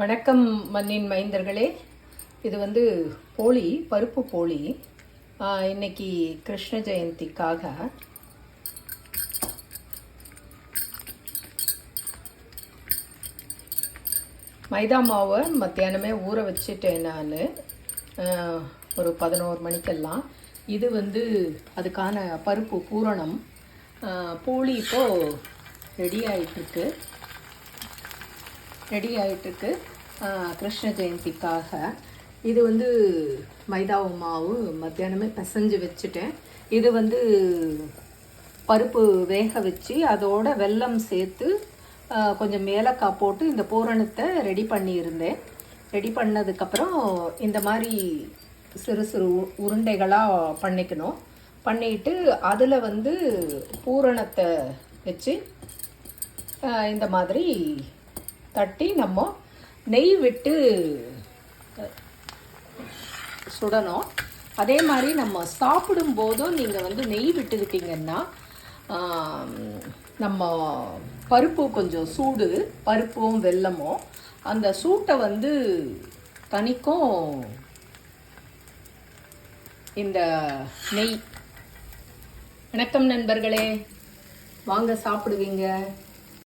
வணக்கம் மண்ணின் மைந்தர்களே. இது வந்து போலி பருப்பு போலி. இன்னைக்கு கிருஷ்ண ஜெயந்திக்காக. மைதா மாவை மத்தியானமே ஊற வச்சுட்டேன் நான். ஒரு பதினோரு மணிக்கெல்லாம். இது வந்து அதுக்கான பருப்பு பூரணம். போலி இப்போது ரெடி ஆகிட்டுருக்கு ரெடி ஆகிட்டுருக்கு கிருஷ்ண ஜெயந்திக்காக. இது வந்து மைதா மாவு மத்தியானமே பிசைஞ்சு வச்சுட்டேன். இது வந்து பருப்பு வேக வச்சு அதோட வெல்லம் சேர்த்து கொஞ்சம் ஏலக்காய் போட்டு இந்த பூரணத்தை ரெடி பண்ணியிருந்தேன். ரெடி பண்ணதுக்கப்புறம் இந்த மாதிரி சிறு சிறு உ- உருண்டைகளாக பண்ணிக்கணும். பண்ணிட்டு அதில் வந்து பூரணத்தை வச்சு இந்த மாதிரி தட்டி நம்ம நெய் விட்டு சுடணும். அதே மாதிரி நம்ம சாப்பிடும் போதும் நீங்கள் வந்து நெய் விட்டுக்கிட்டிங்கன்னா நம்ம பருப்பு கொஞ்சம் சூடு பருப்பும் வெல்லமும் அந்த சூட்டை வந்து தனிக்கும் இந்த நெய். வணக்கம் நண்பர்களே. வாங்க சாப்பிடுவீங்க.